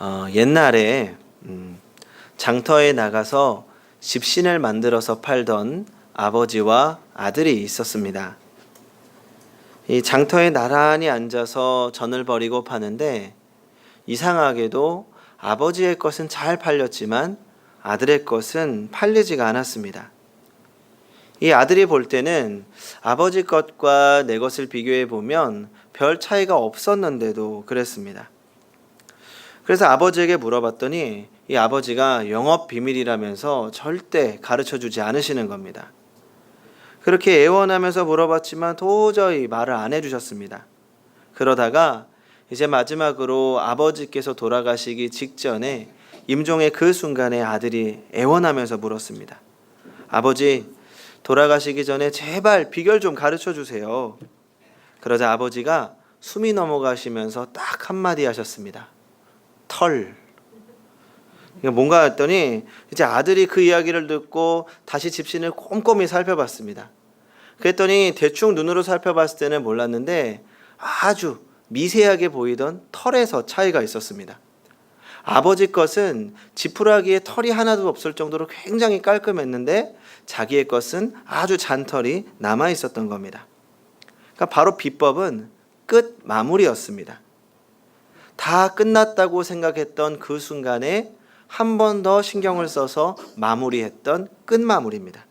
어, 옛날에 음, 장터에 나가서 집신을 만들어서 팔던 아버지와 아들이 있었습니다. 이 장터에 나란히 앉아서 전을 버리고 파는데 이상하게도 아버지의 것은 잘 팔렸지만 아들의 것은 팔리지가 않았습니다. 이 아들이 볼 때는 아버지 것과 내 것을 비교해 보면 별 차이가 없었는데도 그랬습니다. 그래서 아버지에게 물어봤더니 이 아버지가 영업 비밀이라면서 절대 가르쳐 주지 않으시는 겁니다. 그렇게 애원하면서 물어봤지만 도저히 말을 안 해주셨습니다. 그러다가 이제 마지막으로 아버지께서 돌아가시기 직전에 임종의 그 순간에 아들이 애원하면서 물었습니다. 아버지, 돌아가시기 전에 제발 비결 좀 가르쳐 주세요. 그러자 아버지가 숨이 넘어가시면서 딱 한마디 하셨습니다. 털. 이게 뭔가 했더니 이제 아들이 그 이야기를 듣고 다시 집신을 꼼꼼히 살펴봤습니다. 그랬더니 대충 눈으로 살펴봤을 때는 몰랐는데 아주 미세하게 보이던 털에서 차이가 있었습니다. 아버지 것은 지푸라기에 털이 하나도 없을 정도로 굉장히 깔끔했는데 자기의 것은 아주 잔털이 남아 있었던 겁니다. 그러니까 바로 비법은 끝 마무리였습니다. 다 끝났다고 생각했던 그 순간에 한 번 더 신경을 써서 마무리했던 끝 마무리입니다.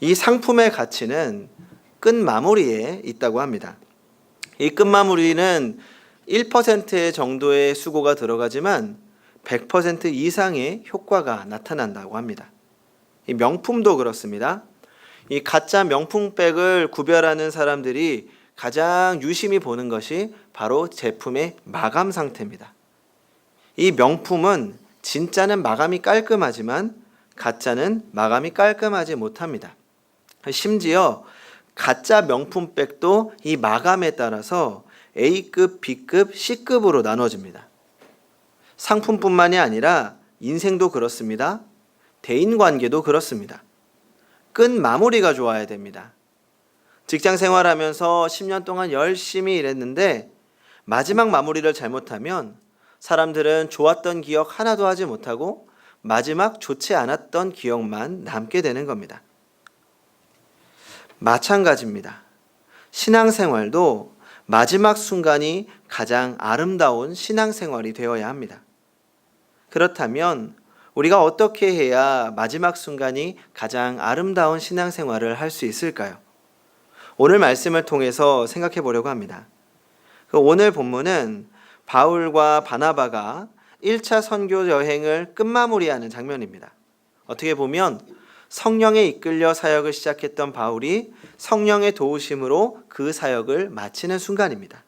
이 상품의 가치는 끝 마무리에 있다고 합니다. 이 끝 마무리는 1% 정도의 수고가 들어가지만 100% 이상의 효과가 나타난다고 합니다. 이 명품도 그렇습니다. 이 가짜 명품백을 구별하는 사람들이 가장 유심히 보는 것이 바로 제품의 마감 상태입니다. 이 명품은 진짜는 마감이 깔끔하지만 가짜는 마감이 깔끔하지 못합니다. 심지어 가짜 명품백도 이 마감에 따라서 A급, B급, C급으로 나눠집니다. 상품뿐만이 아니라 인생도 그렇습니다. 대인 관계도 그렇습니다. 끝 마무리가 좋아야 됩니다. 직장 생활하면서 10년 동안 열심히 일했는데 마지막 마무리를 잘못하면 사람들은 좋았던 기억 하나도 하지 못하고 마지막 좋지 않았던 기억만 남게 되는 겁니다. 마찬가지입니다. 신앙생활도 마지막 순간이 가장 아름다운 신앙생활이 되어야 합니다. 그렇다면 우리가 어떻게 해야 마지막 순간이 가장 아름다운 신앙생활을 할 수 있을까요? 오늘 말씀을 통해서 생각해 보려고 합니다. 그 오늘 본문은 바울과 바나바가 1차 선교 여행을 끝마무리하는 장면입니다. 어떻게 보면 성령에 이끌려 사역을 시작했던 바울이 성령의 도우심으로 그 사역을 마치는 순간입니다.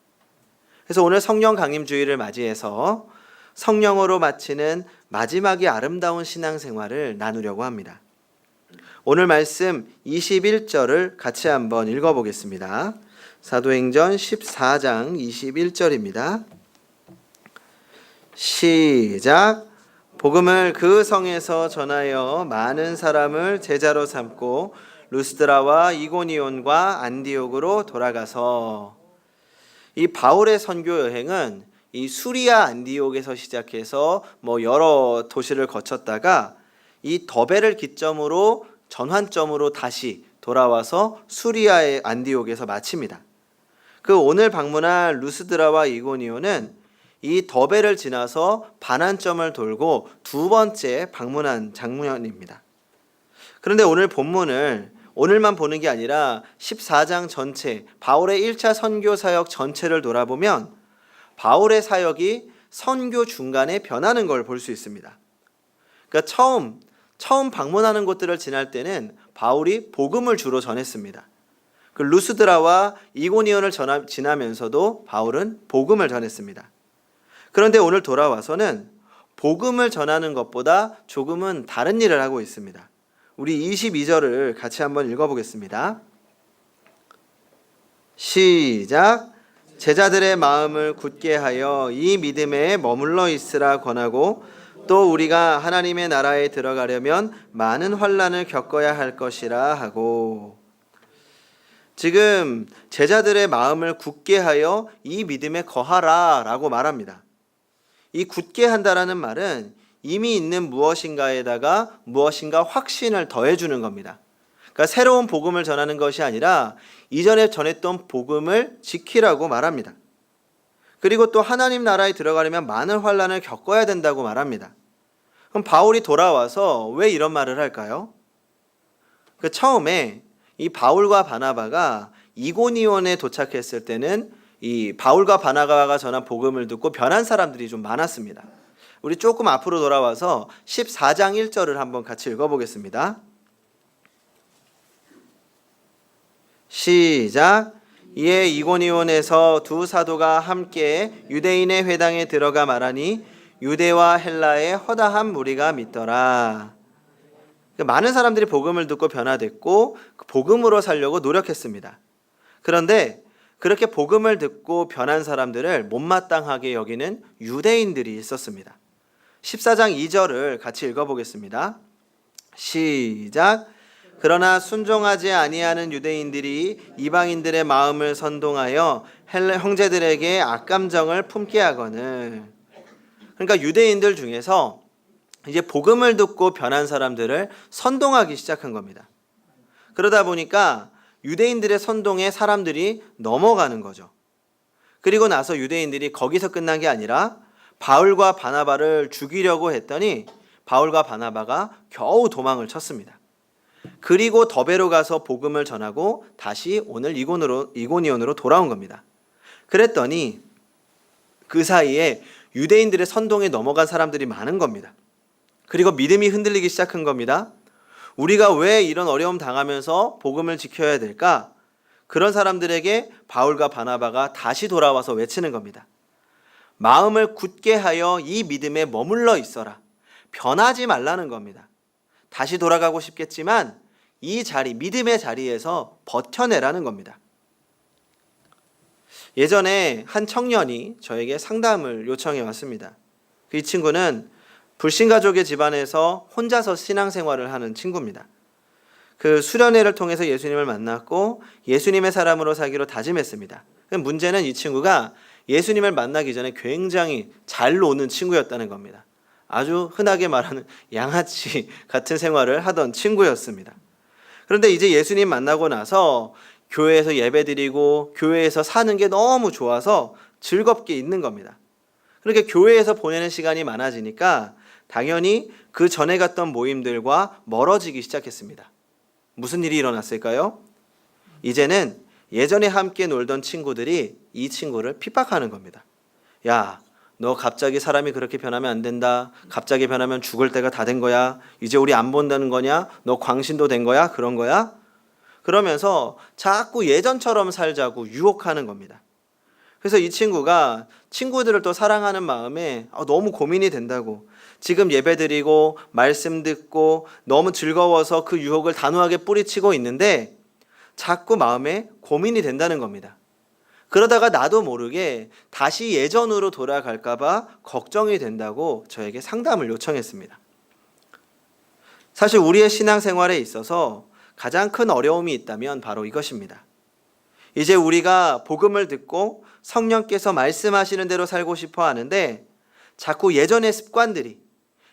그래서 오늘 성령 강림 주일을 맞이해서 성령으로 마치는 마지막이 아름다운 신앙생활을 나누려고 합니다. 오늘 말씀 21절을 같이 한번 읽어보겠습니다. 사도행전 14장 21절입니다. 시작. 복음을 그 성에서 전하여 많은 사람을 제자로 삼고 루스드라와 이고니온과 안디옥으로 돌아가서 이 바울의 선교 여행은 이 수리아 안디옥에서 시작해서 뭐 여러 도시를 거쳤다가 이 더베를 기점으로 전환점으로 다시 돌아와서 수리아의 안디옥에서 마칩니다. 그 오늘 방문한 루스드라와 이고니온은 이 더베를 지나서 반환점을 돌고 두 번째 방문한 장면입니다. 그런데 오늘 본문을 오늘만 보는 게 아니라 14장 전체, 바울의 1차 선교 사역 전체를 돌아보면 바울의 사역이 선교 중간에 변하는 걸 볼 수 있습니다. 그러니까 처음 처음 방문하는 곳들을 지날 때는 바울이 복음을 주로 전했습니다. 그 루스드라와 이고니온을 전하, 지나면서도 바울은 복음을 전했습니다. 그런데 오늘 돌아와서는 복음을 전하는 것보다 조금은 다른 일을 하고 있습니다. 우리 22절을 같이 한번 읽어보겠습니다. 시작. 제자들의 마음을 굳게 하여 이 믿음에 머물러 있으라 권하고 또 우리가 하나님의 나라에 들어가려면 많은 환란을 겪어야 할 것이라 하고 지금 제자들의 마음을 굳게 하여 이 믿음에 거하라라고 말합니다. 이 굳게 한다라는 말은 이미 있는 무엇인가에다가 무엇인가 확신을 더해 주는 겁니다. 그러니까 새로운 복음을 전하는 것이 아니라 이전에 전했던 복음을 지키라고 말합니다. 그리고 또 하나님 나라에 들어가려면 많은 환란을 겪어야 된다고 말합니다. 그럼 바울이 돌아와서 왜 이런 말을 할까요? 그 처음에 이 바울과 바나바가 이고니온에 도착했을 때는 이 바울과 바나바가 전한 복음을 듣고 변한 사람들이 좀 많았습니다. 우리 조금 앞으로 돌아와서 14장 1절을 한번 같이 읽어보겠습니다. 시작. 이에 이고니온에서 두 사도가 함께 유대인의 회당에 들어가 말하니 유대와 헬라의 허다한 무리가 믿더라. 많은 사람들이 복음을 듣고 변화됐고 그 복음으로 살려고 노력했습니다. 그런데 그렇게 복음을 듣고 변한 사람들을 못마땅하게 여기는 유대인들이 있었습니다. 14장 2절을 같이 읽어보겠습니다. 시작. 그러나 순종하지 아니하는 유대인들이 이방인들의 마음을 선동하여 헬라 형제들에게 악감정을 품게 하거늘. 그러니까 유대인들 중에서 이제 복음을 듣고 변한 사람들을 선동하기 시작한 겁니다. 그러다 보니까 유대인들의 선동에 사람들이 넘어가는 거죠. 그리고 나서 유대인들이 거기서 끝난 게 아니라 바울과 바나바를 죽이려고 했더니 바울과 바나바가 겨우 도망을 쳤습니다. 그리고 더베로 가서 복음을 전하고 다시 오늘 이곤으로 이고니온으로 돌아온 겁니다. 그랬더니 그 사이에 유대인들의 선동에 넘어간 사람들이 많은 겁니다. 그리고 믿음이 흔들리기 시작한 겁니다. 우리가 왜 이런 어려움 당하면서 복음을 지켜야 될까? 그런 사람들에게 바울과 바나바가 다시 돌아와서 외치는 겁니다. 마음을 굳게 하여 이 믿음에 머물러 있어라. 변하지 말라는 겁니다. 다시 돌아가고 싶겠지만 이 자리, 믿음의 자리에서 버텨내라는 겁니다. 예전에 한 청년이 저에게 상담을 요청해 왔습니다. 이 친구는 불신 가족의 집안에서 혼자서 신앙생활을 하는 친구입니다. 그 수련회를 통해서 예수님을 만났고 예수님의 사람으로 살기로 다짐했습니다. 문제는 이 친구가 예수님을 만나기 전에 굉장히 잘 노는 친구였다는 겁니다. 아주 흔하게 말하는 양아치 같은 생활을 하던 친구였습니다. 그런데 이제 예수님 만나고 나서 교회에서 예배 드리고 교회에서 사는 게 너무 좋아서 즐겁게 있는 겁니다. 그렇게 교회에서 보내는 시간이 많아지니까 당연히 그 전에 갔던 모임들과 멀어지기 시작했습니다. 무슨 일이 일어났을까요? 이제는 예전에 함께 놀던 친구들이 이 친구를 핍박하는 겁니다. 야, 너 갑자기 사람이 그렇게 변하면 안 된다. 갑자기 변하면 죽을 때가 다 된 거야. 이제 우리 안 본다는 거냐? 너 광신도 된 거야? 그런 거야? 그러면서 자꾸 예전처럼 살자고 유혹하는 겁니다. 그래서 이 친구가 친구들을 또 사랑하는 마음에 아, 너무 고민이 된다고. 지금 예배 드리고 말씀 듣고 너무 즐거워서 그 유혹을 단호하게 뿌리치고 있는데 자꾸 마음에 고민이 된다는 겁니다. 그러다가 나도 모르게 다시 예전으로 돌아갈까봐 걱정이 된다고 저에게 상담을 요청했습니다. 사실 우리의 신앙생활에 있어서 가장 큰 어려움이 있다면 바로 이것입니다. 이제 우리가 복음을 듣고 성령께서 말씀하시는 대로 살고 싶어 하는데 자꾸 예전의 습관들이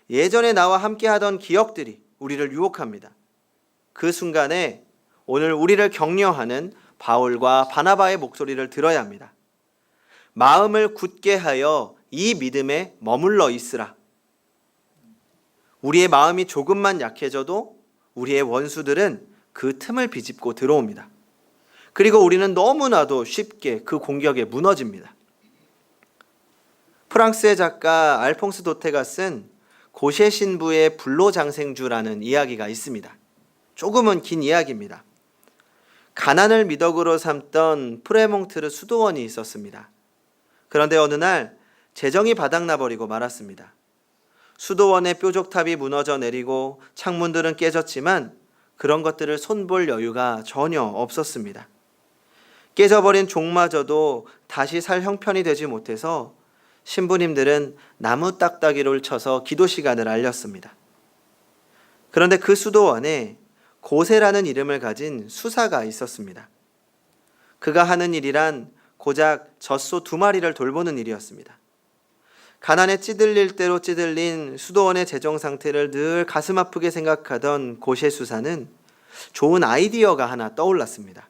예전에 나와 함께 하던 기억들이 우리를 유혹합니다. 그 순간에 오늘 우리를 격려하는 바울과 바나바의 목소리를 들어야 합니다. 마음을 굳게 하여 이 믿음에 머물러 있으라. 우리의 마음이 조금만 약해져도 우리의 원수들은 그 틈을 비집고 들어옵니다. 그리고 우리는 너무나도 쉽게 그 공격에 무너집니다. 프랑스의 작가 알퐁스 도테가 쓴 고셰 신부의 불로장생주라는 이야기가 있습니다. 조금은 긴 이야기입니다. 가난을 미덕으로 삼던 프레몽트르 수도원이 있었습니다. 그런데 어느 날 재정이 바닥나 버리고 말았습니다. 수도원의 뾰족탑이 무너져 내리고 창문들은 깨졌지만 그런 것들을 손볼 여유가 전혀 없었습니다. 깨져버린 종마저도 다시 살 형편이 되지 못해서 신부님들은 나무 딱따기를 쳐서 기도 시간을 알렸습니다. 그런데 그 수도원에 고세라는 이름을 가진 수사가 있었습니다. 그가 하는 일이란 고작 젖소 두 마리를 돌보는 일이었습니다. 가난에 찌들릴 대로 찌들린 수도원의 재정 상태를 늘 가슴 아프게 생각하던 고셰 수사는 좋은 아이디어가 하나 떠올랐습니다.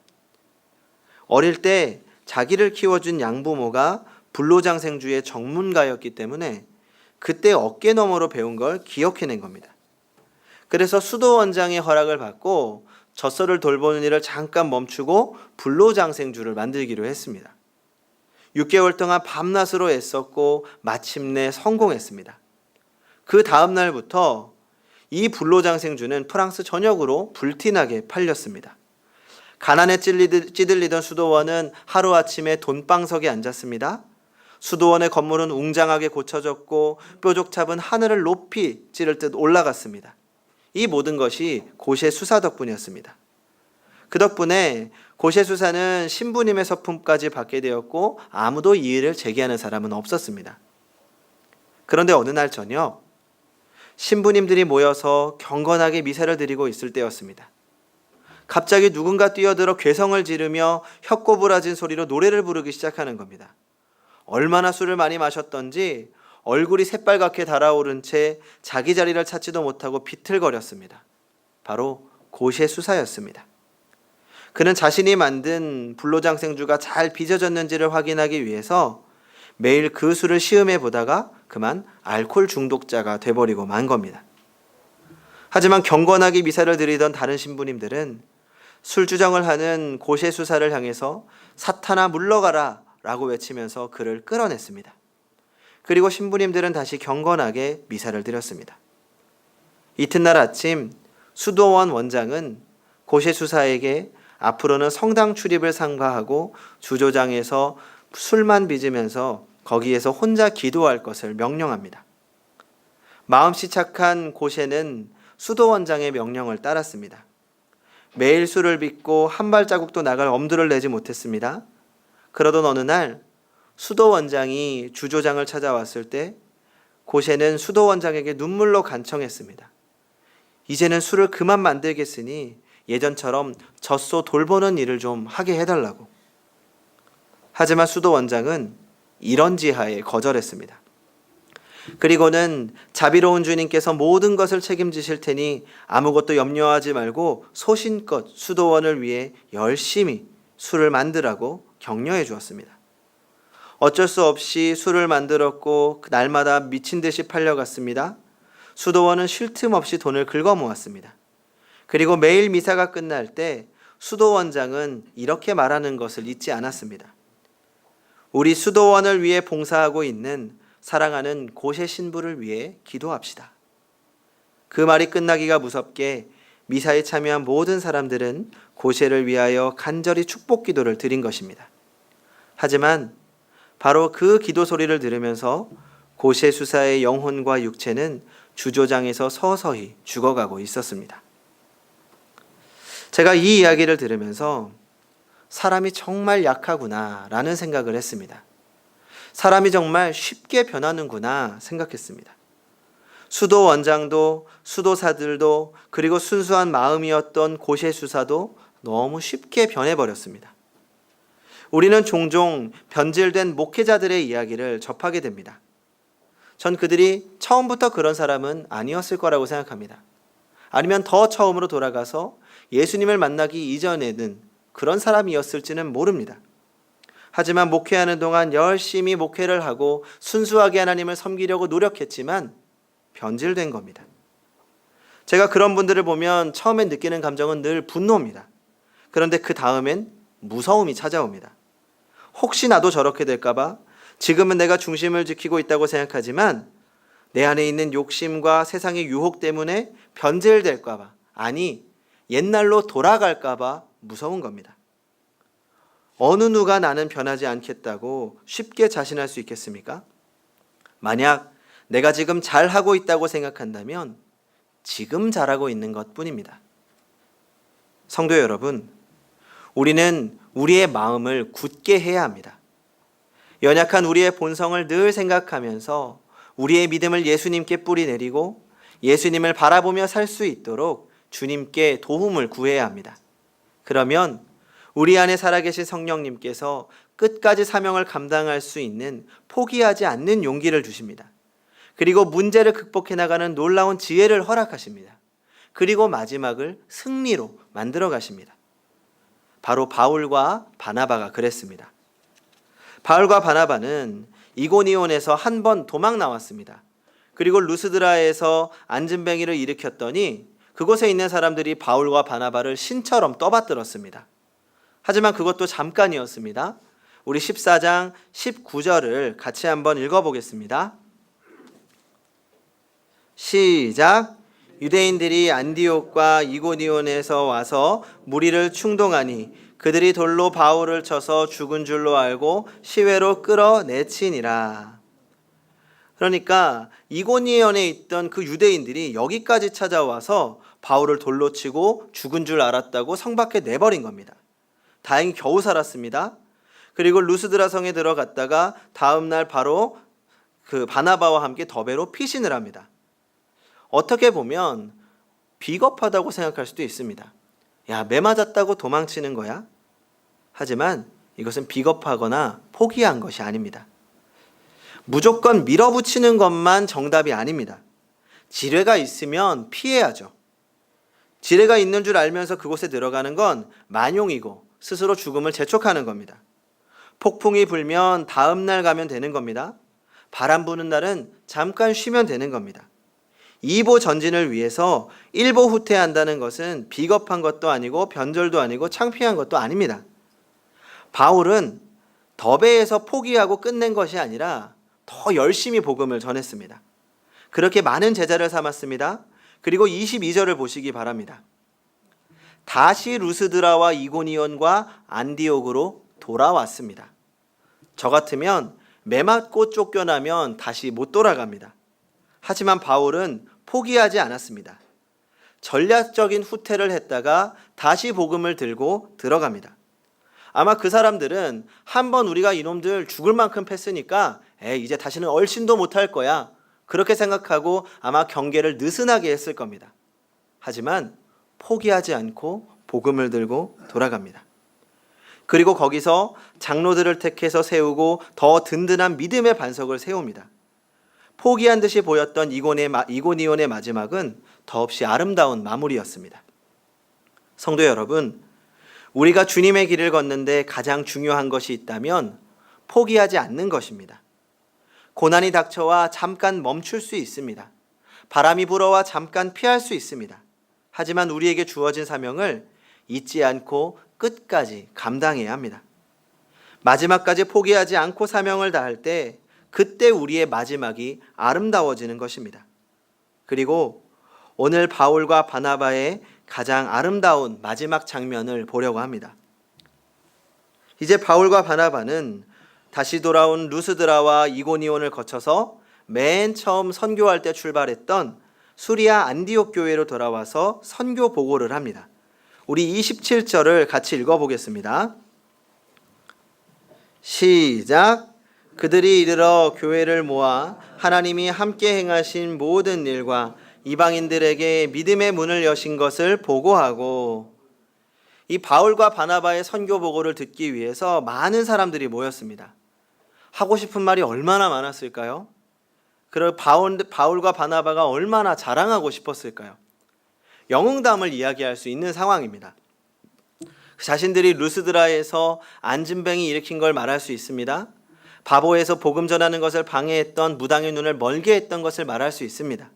어릴 때 자기를 키워준 양부모가 불로장생주의 전문가였기 때문에 그때 어깨 너머로 배운 걸 기억해낸 겁니다. 그래서 수도 원장의 허락을 받고 젖소를 돌보는 일을 잠깐 멈추고 불로장생주를 만들기로 했습니다. 6개월 동안 밤낮으로 애썼고 마침내 성공했습니다. 그 다음 날부터 이 불로장생주는 프랑스 전역으로 불티나게 팔렸습니다. 가난에 찌들리던 수도원은 하루아침에 돈방석에 앉았습니다. 수도원의 건물은 웅장하게 고쳐졌고 뾰족잡은 하늘을 높이 찌를 듯 올라갔습니다. 이 모든 것이 고시의 수사 덕분이었습니다. 그 덕분에 고시의 수사는 신부님의 서품까지 받게 되었고 아무도 이의를 제기하는 사람은 없었습니다. 그런데 어느 날 저녁 신부님들이 모여서 경건하게 미사를 드리고 있을 때였습니다. 갑자기 누군가 뛰어들어 괴성을 지르며 혀꼬부라진 소리로 노래를 부르기 시작하는 겁니다. 얼마나 술을 많이 마셨던지 얼굴이 새빨갛게 달아오른 채 자기 자리를 찾지도 못하고 비틀거렸습니다. 바로 고시의 수사였습니다. 그는 자신이 만든 불로장생주가 잘 빚어졌는지를 확인하기 위해서 매일 그 술을 시음해 보다가 그만 알코올 중독자가 돼버리고 만 겁니다. 하지만 경건하게 미사를 드리던 다른 신부님들은 술주정을 하는 고세 수사를 향해서 사탄아 물러가라 라고 외치면서 그를 끌어냈습니다. 그리고 신부님들은 다시 경건하게 미사를 드렸습니다. 이튿날 아침 수도원 원장은 고세 수사에게 앞으로는 성당 출입을 삼가하고 주조장에서 술만 빚으면서 거기에서 혼자 기도할 것을 명령합니다. 마음씨 착한 고세는 수도원장의 명령을 따랐습니다. 매일 술을 빚고 한 발자국도 나갈 엄두를 내지 못했습니다. 그러던 어느 날 수도원장이 주조장을 찾아왔을 때 고세는 수도원장에게 눈물로 간청했습니다. 이제는 술을 그만 만들겠으니 예전처럼 젖소 돌보는 일을 좀 하게 해달라고. 하지만 수도원장은 이런 지하에 거절했습니다. 그리고는 자비로운 주님께서 모든 것을 책임지실 테니 아무것도 염려하지 말고 소신껏 수도원을 위해 열심히 술을 만들라고 격려해 주었습니다. 어쩔 수 없이 술을 만들었고 그 날마다 미친 듯이 팔려갔습니다. 수도원은 쉴 틈 없이 돈을 긁어 모았습니다. 그리고 매일 미사가 끝날 때 수도원장은 이렇게 말하는 것을 잊지 않았습니다. 우리 수도원을 위해 봉사하고 있는 사랑하는 고세 신부를 위해 기도합시다. 그 말이 끝나기가 무섭게 미사에 참여한 모든 사람들은 고세를 위하여 간절히 축복 기도를 드린 것입니다. 하지만 바로 그 기도 소리를 들으면서 고세 수사의 영혼과 육체는 주조장에서 서서히 죽어가고 있었습니다. 제가 이 이야기를 들으면서 사람이 정말 약하구나 라는 생각을 했습니다. 사람이 정말 쉽게 변하는구나 생각했습니다. 수도 원장도 수도사들도 그리고 순수한 마음이었던 고세 수사도 너무 쉽게 변해버렸습니다. 우리는 종종 변질된 목회자들의 이야기를 접하게 됩니다. 전 그들이 처음부터 그런 사람은 아니었을 거라고 생각합니다. 아니면 더 처음으로 돌아가서 예수님을 만나기 이전에는 그런 사람이었을지는 모릅니다. 하지만 목회하는 동안 열심히 목회를 하고 순수하게 하나님을 섬기려고 노력했지만 변질된 겁니다. 제가 그런 분들을 보면 처음에 느끼는 감정은 늘 분노입니다. 그런데 그 다음엔 무서움이 찾아옵니다. 혹시 나도 저렇게 될까봐 지금은 내가 중심을 지키고 있다고 생각하지만 내 안에 있는 욕심과 세상의 유혹 때문에 변질될까봐 아니 옛날로 돌아갈까봐 무서운 겁니다. 어느 누가 나는 변하지 않겠다고 쉽게 자신할 수 있겠습니까? 만약 내가 지금 잘하고 있다고 생각한다면 지금 잘하고 있는 것 뿐입니다. 성도 여러분, 우리는 우리의 마음을 굳게 해야 합니다. 연약한 우리의 본성을 늘 생각하면서 우리의 믿음을 예수님께 뿌리내리고 예수님을 바라보며 살 수 있도록 주님께 도움을 구해야 합니다. 그러면 우리 안에 살아계신 성령님께서 끝까지 사명을 감당할 수 있는 포기하지 않는 용기를 주십니다. 그리고 문제를 극복해 나가는 놀라운 지혜를 허락하십니다. 그리고 마지막을 승리로 만들어 가십니다. 바로 바울과 바나바가 그랬습니다. 바울과 바나바는 이고니온에서 한 번 도망 나왔습니다. 그리고 루스드라에서 안진뱅이를 일으켰더니 그곳에 있는 사람들이 바울과 바나바를 신처럼 떠받들었습니다. 하지만 그것도 잠깐이었습니다. 우리 14장 19절을 같이 한번 읽어보겠습니다. 시작. 유대인들이 안디옥과 이고니온에서 와서 무리를 충동하니 그들이 돌로 바울을 쳐서 죽은 줄로 알고 시외로 끌어내치니라. 그러니까 이고니온에 있던 그 유대인들이 여기까지 찾아와서 바울을 돌로 치고 죽은 줄 알았다고 성 밖에 내버린 겁니다. 다행히 겨우 살았습니다. 그리고 루스드라 성에 들어갔다가 다음 날 바로 그 바나바와 함께 더베로 피신을 합니다. 어떻게 보면 비겁하다고 생각할 수도 있습니다. 야, 매 맞았다고 도망치는 거야? 하지만 이것은 비겁하거나 포기한 것이 아닙니다. 무조건 밀어붙이는 것만 정답이 아닙니다. 지뢰가 있으면 피해야죠. 지뢰가 있는 줄 알면서 그곳에 들어가는 건 만용이고 스스로 죽음을 재촉하는 겁니다. 폭풍이 불면 다음 날 가면 되는 겁니다. 바람 부는 날은 잠깐 쉬면 되는 겁니다. 2보 전진을 위해서 1보 후퇴한다는 것은 비겁한 것도 아니고 변절도 아니고 창피한 것도 아닙니다. 바울은 더베에서 포기하고 끝낸 것이 아니라 더 열심히 복음을 전했습니다. 그렇게 많은 제자를 삼았습니다. 그리고 22절을 보시기 바랍니다. 다시 루스드라와 이고니온과 안디옥으로 돌아왔습니다. 저 같으면 매 맞고 쫓겨나면 다시 못 돌아갑니다. 하지만 바울은 포기하지 않았습니다. 전략적인 후퇴를 했다가 다시 복음을 들고 들어갑니다. 아마 그 사람들은 한번 우리가 이놈들 죽을 만큼 패으니까 에 이제 다시는 얼씬도 못할 거야. 그렇게 생각하고 아마 경계를 느슨하게 했을 겁니다. 하지만 포기하지 않고 복음을 들고 돌아갑니다. 그리고 거기서 장로들을 택해서 세우고 더 든든한 믿음의 반석을 세웁니다. 포기한 듯이 보였던 이곤의, 이고니온의 마지막은 더없이 아름다운 마무리였습니다. 성도 여러분, 우리가 주님의 길을 걷는데 가장 중요한 것이 있다면 포기하지 않는 것입니다. 고난이 닥쳐와 잠깐 멈출 수 있습니다. 바람이 불어와 잠깐 피할 수 있습니다. 하지만 우리에게 주어진 사명을 잊지 않고 끝까지 감당해야 합니다. 마지막까지 포기하지 않고 사명을 다할 때 그때 우리의 마지막이 아름다워지는 것입니다. 그리고 오늘 바울과 바나바의 가장 아름다운 마지막 장면을 보려고 합니다. 이제 바울과 바나바는 다시 돌아온 루스드라와 이고니온을 거쳐서 맨 처음 선교할 때 출발했던 수리아 안디옥 교회로 돌아와서 선교 보고를 합니다. 우리 27절을 같이 읽어 보겠습니다. 시작. 그들이 이르러 교회를 모아 하나님이 함께 행하신 모든 일과 이방인들에게 믿음의 문을 여신 것을 보고하고 이 바울과 바나바의 선교 보고를 듣기 위해서 많은 사람들이 모였습니다. 하고 싶은 말이 얼마나 많았을까요? 그리고 바울, 바울과 바나바가 얼마나 자랑하고 싶었을까요? 영웅담을 이야기할 수 있는 상황입니다. 자신들이 루스드라에서 안진뱅이 일으킨 걸 말할 수 있습니다. 바보에서 복음 전하는 것을 방해했던 무당의 눈을 멀게 했던 것을 말할 수 있습니다.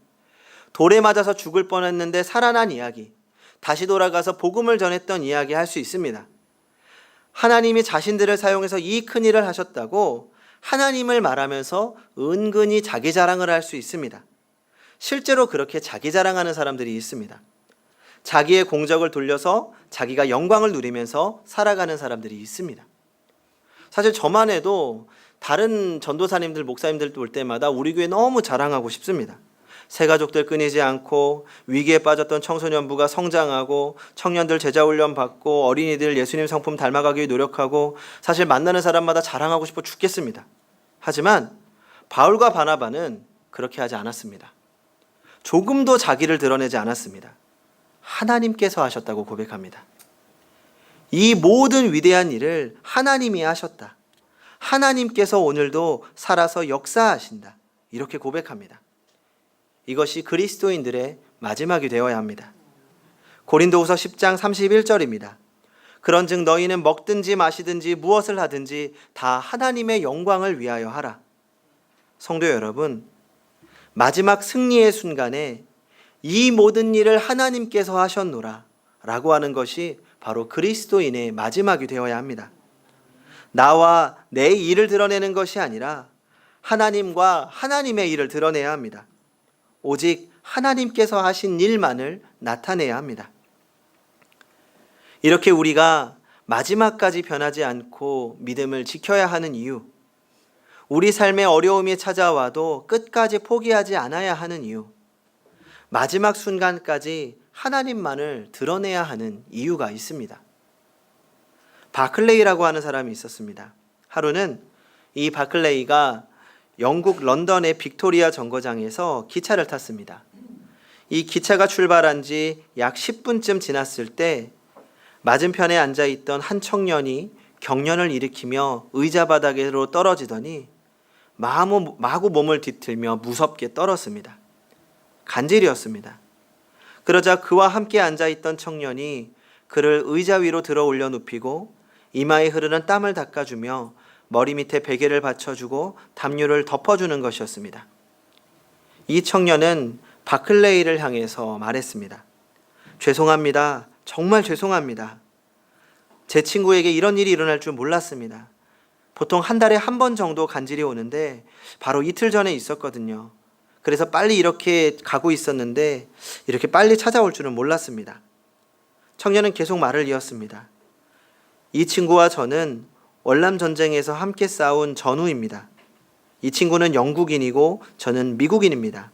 돌에 맞아서 죽을 뻔했는데 살아난 이야기, 다시 돌아가서 복음을 전했던 이야기 할 수 있습니다. 하나님이 자신들을 사용해서 이 큰 일을 하셨다고 하나님을 말하면서 은근히 자기 자랑을 할 수 있습니다. 실제로 그렇게 자기 자랑하는 사람들이 있습니다. 자기의 공적을 돌려서 자기가 영광을 누리면서 살아가는 사람들이 있습니다. 사실 저만 해도 다른 전도사님들, 목사님들 올 때마다 우리 교회 너무 자랑하고 싶습니다. 새 가족들 끊이지 않고 위기에 빠졌던 청소년부가 성장하고 청년들 제자 훈련 받고 어린이들 예수님 성품 닮아가기 위해 노력하고 사실 만나는 사람마다 자랑하고 싶어 죽겠습니다. 하지만 바울과 바나바는 그렇게 하지 않았습니다. 조금도 자기를 드러내지 않았습니다. 하나님께서 하셨다고 고백합니다. 이 모든 위대한 일을 하나님이 하셨다. 하나님께서 오늘도 살아서 역사하신다. 이렇게 고백합니다. 이것이 그리스도인들의 마지막이 되어야 합니다. 고린도후서 10장 31절입니다. 그런즉 너희는 먹든지 마시든지 무엇을 하든지 다 하나님의 영광을 위하여 하라. 성도 여러분, 마지막 승리의 순간에 이 모든 일을 하나님께서 하셨노라 라고 하는 것이 바로 그리스도인의 마지막이 되어야 합니다. 나와 내 일을 드러내는 것이 아니라 하나님과 하나님의 일을 드러내야 합니다. 오직 하나님께서 하신 일만을 나타내야 합니다. 이렇게 우리가 마지막까지 변하지 않고 믿음을 지켜야 하는 이유, 우리 삶에 어려움이 찾아와도 끝까지 포기하지 않아야 하는 이유, 마지막 순간까지 하나님만을 드러내야 하는 이유가 있습니다. 바클레이라고 하는 사람이 있었습니다. 하루는 이 바클레이가 영국 런던의 빅토리아 정거장에서 기차를 탔습니다. 이 기차가 출발한 지 약 10분쯤 지났을 때 맞은편에 앉아 있던 한 청년이 경련을 일으키며 의자 바닥으로 떨어지더니 마구, 마구 몸을 뒤틀며 무섭게 떨었습니다. 간질이었습니다. 그러자 그와 함께 앉아 있던 청년이 그를 의자 위로 들어 올려 눕히고 이마에 흐르는 땀을 닦아주며 머리 밑에 베개를 받쳐주고 담요를 덮어주는 것이었습니다. 이 청년은 바클레이를 향해서 말했습니다. 죄송합니다. 정말 죄송합니다. 제 친구에게 이런 일이 일어날 줄 몰랐습니다. 보통 한 달에 한 번 정도 간질이 오는데 바로 이틀 전에 있었거든요. 그래서 빨리 이렇게 가고 있었는데 이렇게 빨리 찾아올 줄은 몰랐습니다. 청년은 계속 말을 이었습니다. 이 친구와 저는 월남 전쟁에서 함께 싸운 전우입니다. 이 친구는 영국인이고 저는 미국인입니다.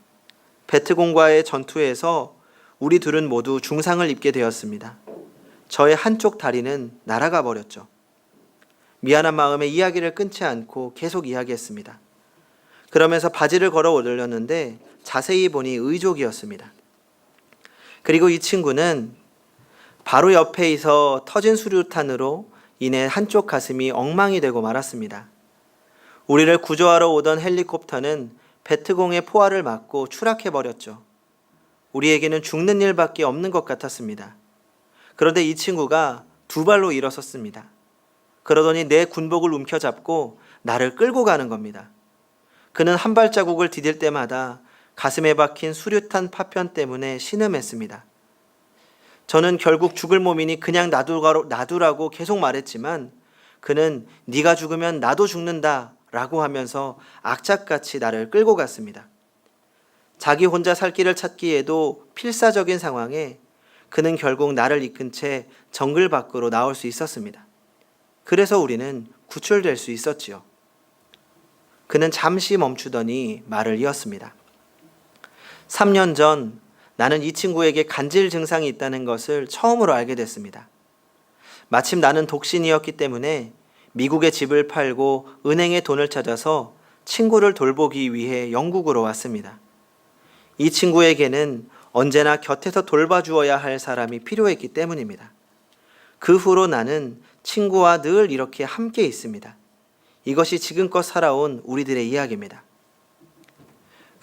베트공과의 전투에서 우리 둘은 모두 중상을 입게 되었습니다. 저의 한쪽 다리는 날아가 버렸죠. 미안한 마음에 이야기를 끊지 않고 계속 이야기했습니다. 그러면서 바지를 걸어 올렸는데 자세히 보니 의족이었습니다. 그리고 이 친구는 바로 옆에서 터진 수류탄으로 인해 한쪽 가슴이 엉망이 되고 말았습니다. 우리를 구조하러 오던 헬리콥터는 베트공의 포화를 맞고 추락해 버렸죠. 우리에게는 죽는 일밖에 없는 것 같았습니다. 그런데 이 친구가 두 발로 일어섰습니다. 그러더니 내 군복을 움켜잡고 나를 끌고 가는 겁니다. 그는 한 발자국을 디딜 때마다 가슴에 박힌 수류탄 파편 때문에 신음했습니다. 저는 결국 죽을 몸이니 그냥 놔두라고 계속 말했지만 그는 네가 죽으면 나도 죽는다라고 하면서 악착같이 나를 끌고 갔습니다. 자기 혼자 살 길을 찾기에도 필사적인 상황에 그는 결국 나를 이끈 채 정글 밖으로 나올 수 있었습니다. 그래서 우리는 구출될 수 있었지요. 그는 잠시 멈추더니 말을 이었습니다. 3년 전 나는 이 친구에게 간질 증상이 있다는 것을 처음으로 알게 됐습니다. 마침 나는 독신이었기 때문에 미국의 집을 팔고 은행에 돈을 찾아서 친구를 돌보기 위해 영국으로 왔습니다. 이 친구에게는 언제나 곁에서 돌봐주어야 할 사람이 필요했기 때문입니다. 그 후로 나는 친구와 늘 이렇게 함께 있습니다. 이것이 지금껏 살아온 우리들의 이야기입니다.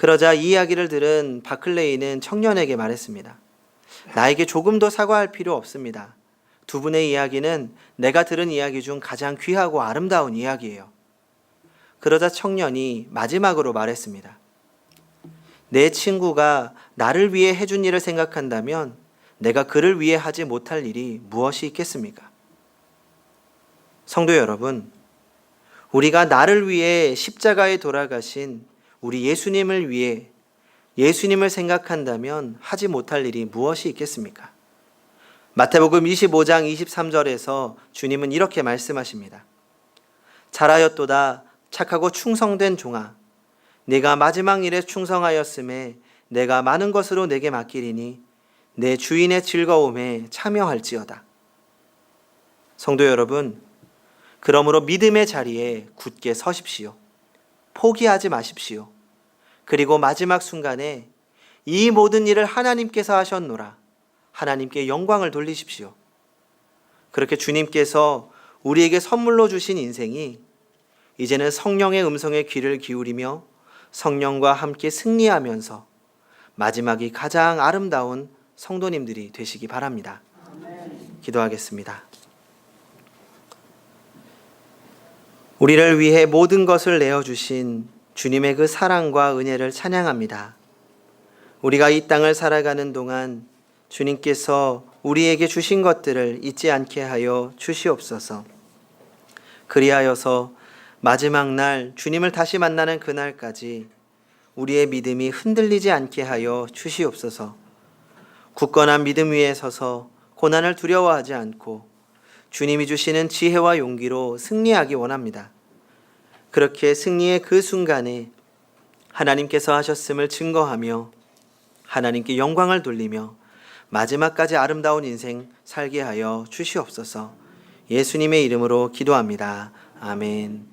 그러자 이 이야기를 들은 바클레이는 청년에게 말했습니다. 나에게 조금 더 사과할 필요 없습니다. 두 분의 이야기는 내가 들은 이야기 중 가장 귀하고 아름다운 이야기예요. 그러자 청년이 마지막으로 말했습니다. 내 친구가 나를 위해 해준 일을 생각한다면 내가 그를 위해 하지 못할 일이 무엇이 있겠습니까? 성도 여러분, 우리가 나를 위해 십자가에 돌아가신 우리 예수님을 위해 예수님을 생각한다면 하지 못할 일이 무엇이 있겠습니까? 마태복음 25장 23절에서 주님은 이렇게 말씀하십니다. 잘하였도다 착하고 충성된 종아 내가 마지막 일에 충성하였음에 내가 많은 것으로 내게 맡기리니 내 주인의 즐거움에 참여할지어다. 성도 여러분, 그러므로 믿음의 자리에 굳게 서십시오. 포기하지 마십시오. 그리고 마지막 순간에 이 모든 일을 하나님께서 하셨노라. 하나님께 영광을 돌리십시오. 그렇게 주님께서 우리에게 선물로 주신 인생이 이제는 성령의 음성에 귀를 기울이며 성령과 함께 승리하면서 마지막이 가장 아름다운 성도님들이 되시기 바랍니다. 기도하겠습니다. 우리를 위해 모든 것을 내어주신 주님의 그 사랑과 은혜를 찬양합니다. 우리가 이 땅을 살아가는 동안 주님께서 우리에게 주신 것들을 잊지 않게 하여 주시옵소서. 그리하여서 마지막 날 주님을 다시 만나는 그날까지 우리의 믿음이 흔들리지 않게 하여 주시옵소서. 굳건한 믿음 위에 서서 고난을 두려워하지 않고 주님이 주시는 지혜와 용기로 승리하기 원합니다. 그렇게 승리의 그 순간에 하나님께서 하셨음을 증거하며 하나님께 영광을 돌리며 마지막까지 아름다운 인생 살게 하여 주시옵소서. 예수님의 이름으로 기도합니다. 아멘.